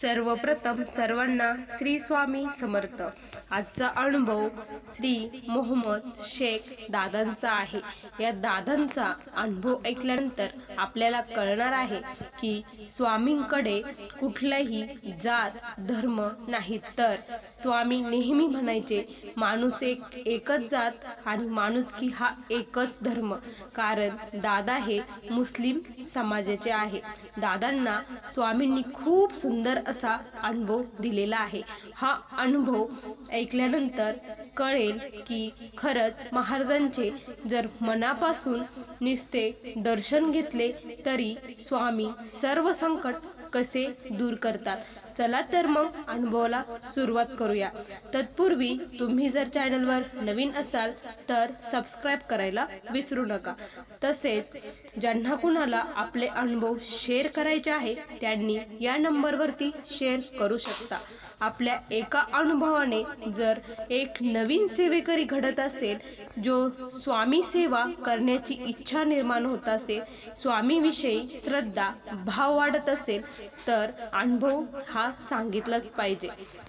सर्वप्रथम सर्वांना श्री स्वामी समर्थ. आजचा अनुभव श्री मोहम्मद शेख दादांचा आहे. या दादांचा अनुभव ऐकल्यानंतर आपल्याला कळणार आहे की स्वामींकडे कुठलाही जात धर्म नाही तर स्वामी नेहमी म्हणायचे माणूस एक एकच जात आणि माणुसकी हा एकच धर्म. कारण दादा हे मुस्लिम समाजाचे आहे. दादांना स्वामींनी खूप सुंदर असा अनुभव दिलेला आहे. हा अनुभव ऐकल्यानंतर कळेल की खरंच महाराजांचे जर मनापासून नुसते दर्शन घेतले तरी स्वामी सर्व संकट कसे दूर करतात? चला तर मग अनुभवाला सुरुवात करूया. तत्पूर्वी तुम्ही जर चॅनलवर नवीन असाल तर सबस्क्राईब करायला विसरू नका. तसेच ज्यांना कुणाला आपले अनुभव शेअर करायचे आहे त्यांनी या नंबरवरती शेअर करू शकता. आपल्या एका अनुभवाने जर एक नवीन सेवेकरी घडत असेल जो स्वामी सेवा करण्याची इच्छा निर्माण होत असेल स्वामीविषयी श्रद्धा भाव वाढत असेल तर अनुभव हा सांगितलाच पाहिजे.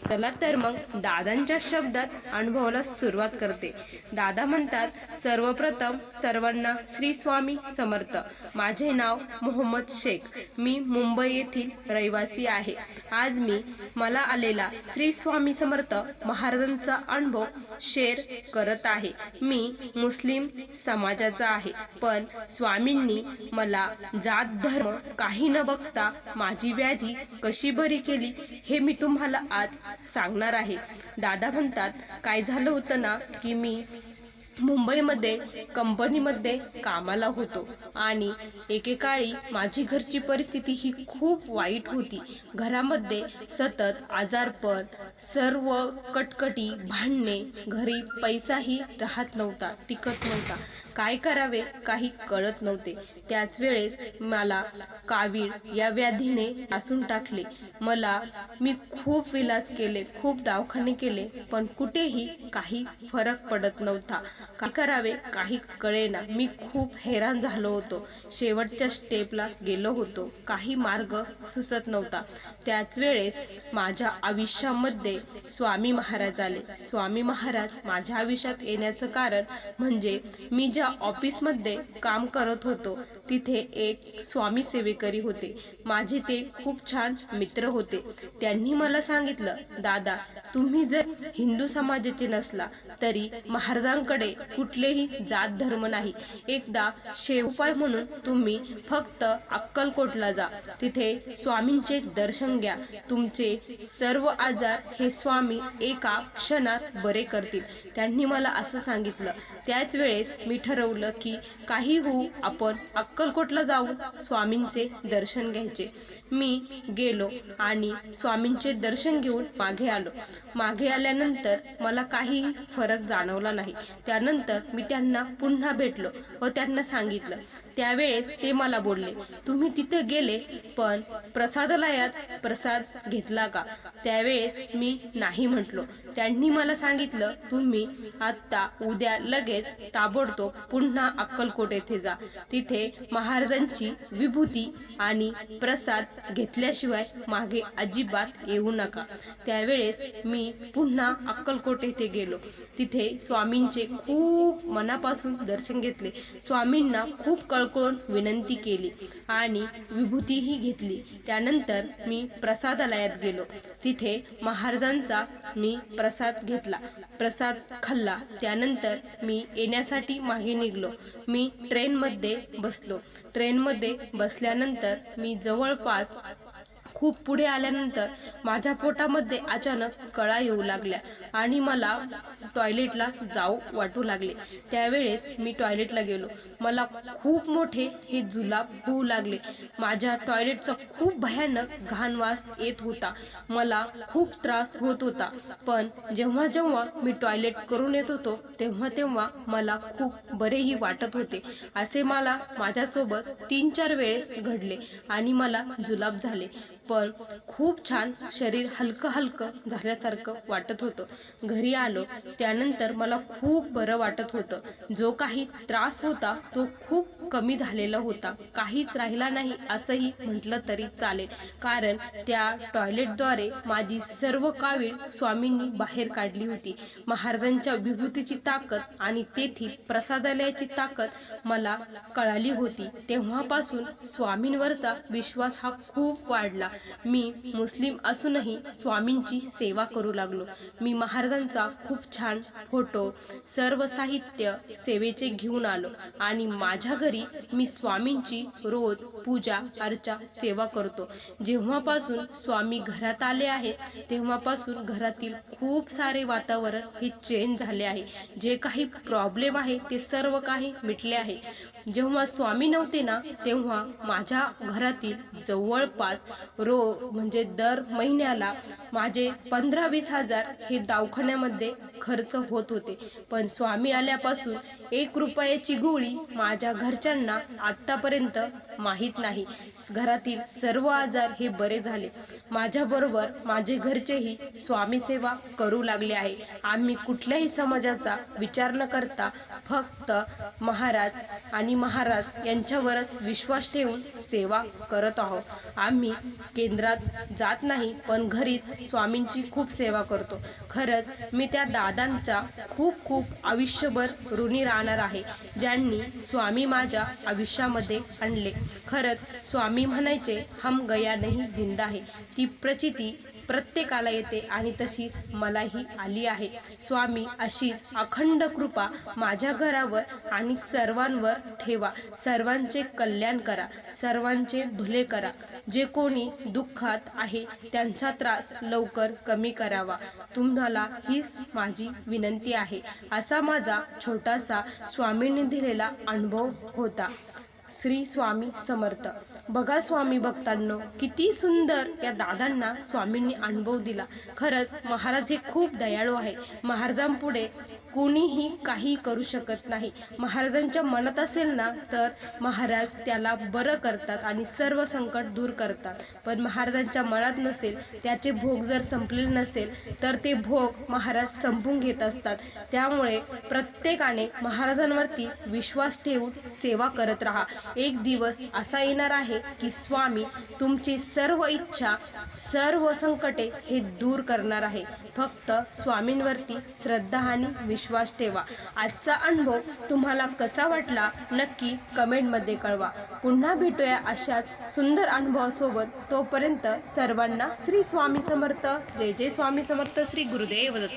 चला तर मग दादांच्या शब्दात अनुभवाला सुरुवात करते. दादा म्हणतात सर्वप्रथम सर्वांना श्री स्वामी समर्थ. माझे नाव मोहम्मद शेख. मी मुंबई येथील रहिवासी आहे. आज मी मला आलेला श्री स्वामी समर्थ महाराजांचा अनुभव शेअर करत आहे. मी मुस्लिम समाजाचा आहे पण स्वामींनी मला जात धर्म काही न बघता माझी व्याधी कशी बरी केली हे मी तुम्हाला आज सांगणार आहे. दादा म्हणतात काय झालं होतं ना की मी मुंबईमध्ये कंपनीमध्ये कामाला होतो. आणि एकेकाळी माझी घरची परिस्थिती ही खूप वाईट होती. घरामध्ये सतत आजारपण सर्व कटकटी भांडणे घरी पैसाही राहत नव्हता टिकत नव्हता. काय करावे काही कळत नव्हते. त्याच वेळेस मला कावीळ या व्याधीने आसून टाकले. मला मी खूप विलाज केले खूप दवाखाने केले पण कुठेही काही फरक पडत नव्हता. काय करावे काही कळेना. मी खूप हैराण झालो होतो. शेवटच्या स्टेपला गेलो होतो. काही मार्ग सुचत नव्हता. त्याच वेळेस माझ्या आयुष्यामध्ये स्वामी महाराज आले. स्वामी महाराज माझ्या आयुष्यात येण्याचं कारण म्हणजे मी ज्या ऑफिसमध्ये काम करत होतो. तिथे एक स्वामी सेवेकरी होते. माझे ते खूप छान मित्र होते. त्यांनी मला सांगितलं दादा तुम्ही जर हिंदू समाजाचे नसला तरी महाराजांकडे कुठलेही जात धर्म नाही. एकदा शेवपाय म्हणून तुम्ही फक्त अक्कलकोटला जा. तिथे स्वामींचे दर्शन घ्या. तुमचे सर्व आजार हे स्वामी एका क्षणात बरे करतील. त्यांनी मला असं सांगितलं. त्याच वेळेस मी ठरवलं की काही होऊ आपण अक्कलकोटला जाऊन स्वामींचे दर्शन घ्यायचे. मी गेलो आणि स्वामींचे दर्शन घेऊन मागे आलो. मागे आल्यानंतर मला काही फरक जाणवला नाही. त्यानंतर मी त्यांना पुन्हा भेटलो व त्यांना सांगितलं त्यावेळेस ते मला बोलले तुम्ही तिथे गेले पण प्रसादालयात प्रसाद घेतला का? त्यावेळेस मी नाही म्हटलो. त्यांनी मला सांगितलं तुम्ही आत्ता उद्या लगेच ताबडतोब पुन्हा अक्कलकोट येथे जा. तिथे महाराजांची विभूती आणि प्रसाद घेतल्याशिवाय मागे अजिबात येऊ नका. त्यावेळेस मी पुन्हा अक्कलकोट येथे गेलो. तिथे स्वामींचे खूप मनापासून दर्शन घेतले. स्वामींना खूप कळकळून विनंती केली आणि विभूतीही घेतली. त्यानंतर मी प्रसादालयात गेलो. तिथे महाराजांचा मी प्रसाद घेतला. प्रसाद खाल्ला. त्यानंतर मी येण्यासाठी मागे निघलो. मी ट्रेनमध्ये बसलो. ट्रेनमध्ये बसल्यानंतर मी जवळपास खूप पुढे आल्यानंतर माझ्या पोटामध्ये अचानक कळा येऊ लागल्या आणि मला टॉयलेटला जाऊ वाटू लागले. त्यावेळेस मी टॉयलेटला गेलो. मला खूप मोठे हे जुलाब होऊ लागले. माझ्या टॉयलेटचा खूप भयानक घाणवास येत होता. मला खूप त्रास होत होता. पण जेव्हा जेव्हा मी टॉयलेट करून येत होतो तेव्हा तेव्हा मला खूप बरेही वाटत होते. असे मला माझ्यासोबत तीन चार वेळेस घडले आणि मला जुलाब झाले. पण खूप छान शरीर हलकं हलकं झाल्यासारखं वाटत होतं. घरी आलो त्यानंतर मला खूप बरं वाटत होतं. जो काही त्रास होता तो खूप कमी झालेला होता. काहीच राहिला नाही असंही म्हटलं तरी चालेल. कारण त्या टॉयलेटद्वारे माझी सर्व कावीळ स्वामींनी बाहेर काढली होती. महाराजांच्या विभूतीची ताकद आणि तेथील प्रसादालयाची ताकद मला कळाली होती. तेव्हापासून स्वामींवरचा विश्वास हा खूप वाढला. मी मुस्लिम असूनही स्वामींची सेवा करू लागलो. मी महाराजांचा खूप छान फोटो सर्व साहित्य सेवेचे घेऊन आलो आणि माझ्या घरी मी स्वामींची रोज पूजा अर्चा सेवा करतो. जेव्हापासून स्वामी घरात आले आहेत तेव्हापासून घरातील खूप सारे वातावरण हे चेंज झाले आहे. जे काही प्रॉब्लेम आहे ते सर्व काही मिटले आहे. जेव्हा स्वामी नव्हते ना तेव्हा माझ्या घरातील जवळपास रो म्हणजे दर महिन्याला माझे पंधरा वीस हजार हे दवाखान्यामध्ये खर्च होत होते. पण स्वामी आल्यापासून एक रुपयाची गोळी माझ्या घरच्यांना आत्तापर्यंत माहीत नाही. घरातील सर्व आजार हे बरे झाले. माझ्याबरोबर माझे घरचेही स्वामीसेवा करू लागले आहे. आम्ही कुठल्याही समाजाचा विचार न करता फक्त महाराज आणि महाराज यांच्यावरच विश्वास ठेवून सेवा करत आहोत. आम्ही केंद्रात जात नाही पण घरीच स्वामींची खूप सेवा करतो. खरंच मी त्या दादांचा खूप खूप आयुष्यभर ऋणी राहणार आहे ज्यांनी स्वामी माझ्या आयुष्यामध्ये आणले. खरंच स्वामी म्हणायचे हम गया नाही जिंदा आहे ती प्रचिती प्रत्येकाला येते आणि तशीच मलाही आली आहे. स्वामी अशीच अखंड कृपा माझ्या घरावर आणि सर्वांवर ठेवा. सर्वांचे कल्याण करा. सर्वांचे भले करा. जे कोणी दुःखात आहे त्यांचा त्रास लवकर कमी करावा. तुम्हाला हीच माझी विनंती आहे. असा माझा छोटासा स्वामींनी दिलेला अनुभव होता. श्री स्वामी समर्थ. बघा स्वामी भक्तांनो किती सुंदर या दादांना स्वामींनी अनुभव दिला. खरंच महाराज हे खूप दयाळू आहे. महाराजांपुढे कोणीही काही करू शकत नाही. महाराजांच्या मनात असेल ना तर महाराज त्याला बरं करतात आणि सर्व संकट दूर करतात. पण महाराजांच्या मनात नसेल त्याचे भोग जर संपलेले नसेल तर ते भोग महाराज संपून घेत असतात. त्यामुळे प्रत्येकाने महाराजांवरती विश्वास ठेवून सेवा करत राहा. एक दिवस असा येणार आहे की स्वामी तुमची सर्व इच्छा सर्व संकटे हे दूर करणार आहे. फक्त स्वामींवरती श्रद्धा आणि विश्वास ठेवा. आजचा अनुभव तुम्हाला कसा वाटला नक्की कमेंटमध्ये कळवा. पुन्हा भेटूया अशाच सुंदर अनुभवासोबत. तोपर्यंत सर्वांना श्री स्वामी समर्थ. जय जय स्वामी समर्थ. श्री गुरुदेव दत्त.